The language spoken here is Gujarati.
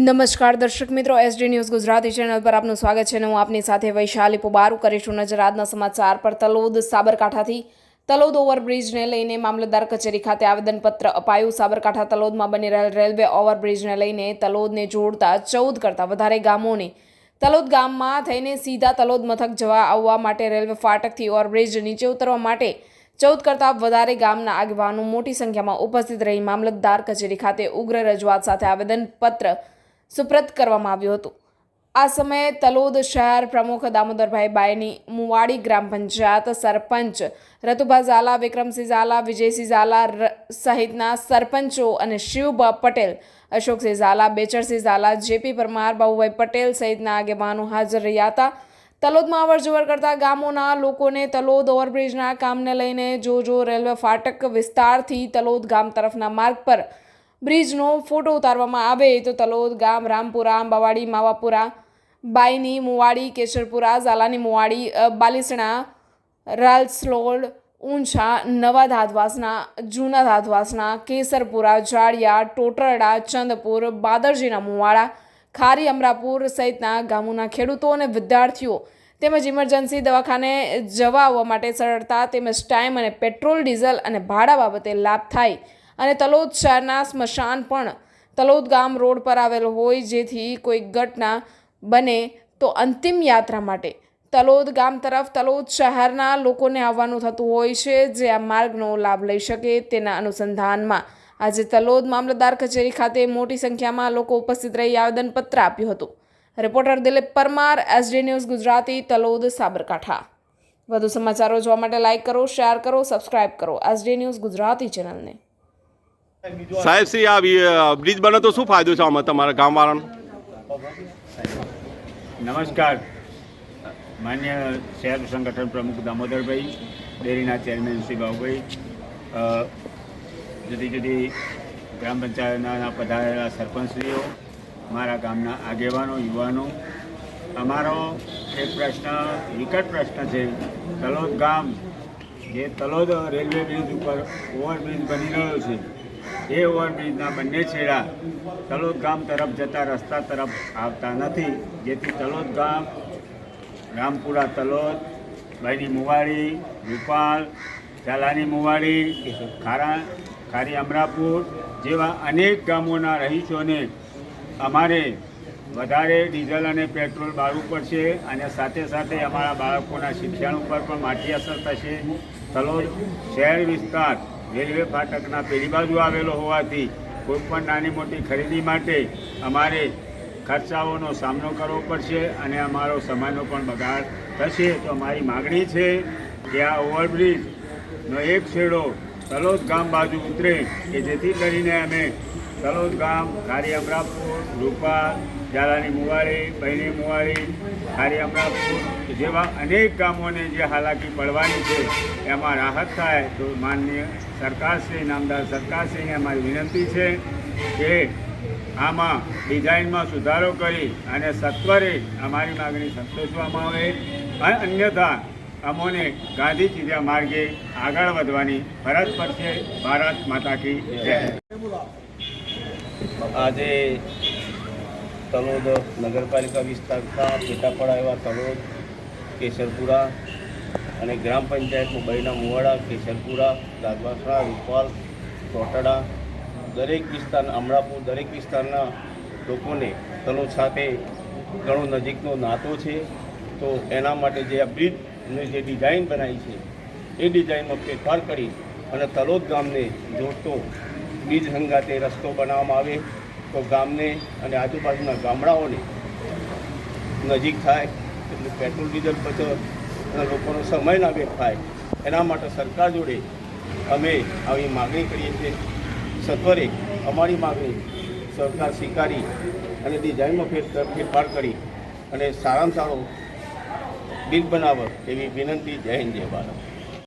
નમસ્કાર દર્શક મિત્રો એસડી ન્યૂઝ ગુજરાતી ચેનલ પર આપનું સ્વાગત છે અને હું આપની સાથે વૈશાલી પોબારુ કરીશું નજર. આજના સમાચાર પર તલોદ સાબરકાંઠાથી, તલોદ ઓવરબ્રિજને લઈને મામલતદાર કચેરી ખાતે આવેદનપત્ર અપાયું. સાબરકાંઠા તલોદમાં બની રહેલ રેલવે ઓવરબ્રિજને લઈને તલોદને જોડતા ચૌદ કરતાં વધારે ગામોને, તલોદ ગામમાં થઈને સીધા તલોદ મથક જવા આવવા માટે રેલવે ફાટકથી ઓવરબ્રિજ નીચે ઉતરવા માટે ચૌદ કરતાં વધારે ગામના આગેવાનો મોટી સંખ્યામાં ઉપસ્થિત રહી મામલતદાર કચેરી ખાતે ઉગ્ર રજૂઆત સાથે આવેદનપત્ર સુપ્રત કરવામાં આવ્યું હતું. આ સમયે તલોદ શહેર પ્રમુખ દામોદરભાઈ બાયની મુવાડી ગ્રામ પંચાયત સરપંચ રતુભા ઝાલા, વિક્રમસિંહ ઝાલા, વિજયસિંહ ઝાલા સહિતના સરપંચો અને શિવભા પટેલ, અશોકસિંહ ઝાલા, બેચરસિંહ ઝાલા, જેપી પરમાર, બાબુભાઈ પટેલ સહિતના આગેવાનો હાજર રહ્યા હતા. તલોદમાં અવરજવર કરતા ગામોના લોકોને તલોદ ઓવરબ્રિજના કામને લઈને જો જો રેલવે ફાટક વિસ્તારથી તલોદ ગામ તરફના માર્ગ પર બ્રિજનો ફોટો ઉતારવામાં આવે તો તલોદ, ગામ, રામપુરા, અંબાવાડી, માવાપુરા બાયની મુવાડી, કેશરપુરા, ઝાલાની મુવાડી બાલિસણા, રાલસલોડ ઊંછા નવા ધાધવાસના, જૂના ધાધવાસના, કેસરપુરા જાડિયા ટોટરડા, ચંદપુર, બાદરજીના મુવાડા, ખારી અમરાપુર સહિતના ગામોના ખેડૂતો અને વિદ્યાર્થીઓ તેમજ ઇમરજન્સી દવાખાને જવા આવવા માટે સરળતા તેમજ ટાઈમ અને પેટ્રોલ, ડીઝલ અને ભાડા બાબતે લાભ થાય અને તલોદ શહેરના સ્મશાન પણ તલોદ ગામ રોડ પર આવેલ હોય જેથી કોઈ ઘટના બને તો અંતિમ યાત્રા માટે તલોદ ગામ તરફ તલોદ શહેરના લોકોને આવવાનું થતું હોય છે, જે આ માર્ગનો લાભ લઈ શકે તેના અનુસંધાનમાં. આજે તલોદ મામલતદાર કચેરી ખાતે મોટી સંખ્યામાં લોકો ઉપસ્થિત રહી આવેદનપત્ર આપ્યું હતું. Reporter Dilip Parmar, SD news Gujarati, Talod, Sabarkantha. વધુ સમાચારો જોવા માટે લાઇક કરો, શેર કરો, સબસ્ક્રાઇબ કરો એસડી ન્યૂઝ ગુજરાતી ચેનલને. સાહેબ શ્રી આ બ્રિજ બને તો શું ફાયદો છે આમાં તમારા ગામવાળાનો? નમસ્કાર. માન્ય શહેર સંગઠન પ્રમુખ દામોદરભાઈ, ડેરીના ચેરમેન શ્રી બાબુભાઈ જુદી જુદી ગ્રામ પંચાયતના પધારેલા સરપંચશ્રીઓ, મારા ગામના આગેવાનો, યુવાનો. અમારો એક પ્રશ્ન, વિકટ પ્રશ્ન છે. તલોદ ગામ, જે તલોદ રેલવે બ્રિજ ઉપર ઓવરબ્રિજ બની રહ્યો છે. એ ઓવરબ્રિજના બંને છેડા તલોદ ગામ તરફ જતા રસ્તા તરફ આવતા નથી, જેથી તલોદ ગામ, રામપુરા તલોદ બાઈની મુવાડી, રૂપાલ ચાલાની મુવાડી, ખારા, ખારી અમરાપુર જેવા અનેક ગામોના રહીશોને અમારે વધારે ડીઝલ અને પેટ્રોલ બાળવું પડશે અને સાથે સાથે અમારા બાળકોના શિક્ષણ ઉપર પણ માઠી અસર થશે. તલોદ શહેર વિસ્તાર રેલવે ફાટકના પેલી બાજુ આવેલો હોવાથી કોઈપણ નાની મોટી ખરીદી માટે અમારે ખર્ચાઓનો સામનો કરવો પડશે અને અમારો સમયનો પણ બગાડ થશે. તો અમારી માગણી છે કે આ ઓવરબ્રિજનો એક છેડો તલોદ ગામ બાજુ ઉતરે કે જેથી કરીને અમે તલોદ ગામ ખારી અમરાપુર રૂપા જાલાની મુવારી બહેની મુવાડી ખારી અમરાપુર જેવા અનેક ગામોને જે હાલાકી પડવાની છે, એમાં રાહત થાય તો માનનીય સરકારશ્રી, નામદાર સરકારશ્રીને અમારી વિનંતી છે કે આમાં ડિઝાઇનમાં સુધારો કરી અને સત્વરે અમારી માગણી સંતોષવામાં આવે. અને અન્યથા અમોને ગાંધી ચીધ્યા માર્ગે આગળ વધવાની ફરજ પડશે. ભારત માતા કી જય. આજે તલોદ નગરપાલિકા વિસ્તારના પેટાપડા એવા તલોદ, કેસરપુરા અને ગ્રામ પંચાયત મુંબઈના મુવાડા, કેસરપુરા દાદવાસણા રૂપાલ, ચોટડા દરેક વિસ્તાર, અમરાપુર દરેક વિસ્તારના લોકોને તલોદ સાથે ઘણો નજીકનો નાતો છે. તો એના માટે જે આ બ્રિજની જે ડિઝાઇન બનાવી છે, એ ડિઝાઇનમાં ફેરફાર કરી અને તલોદ ગામને જોડતો બીજ સંગાતે રસ્તો બનાવવામાં આવે, તો ગામને અને આજુબાજુના ગામડાઓને નજીક થાય, એટલે પેટ્રોલ, ડીઝલ બચત અને લોકોનો સમય ના થાય, એના માટે સરકાર જોડે અમે આવી માગણી કરીએ છીએ. સત્વરે અમારી માગણી સરકાર સ્વીકારી અને ડિઝાઇનમાં ફેર, ફેરફાર કરી અને સારામાં સારો બિલ બનાવે એવી વિનંતી જય હિન્દ જય ભારત.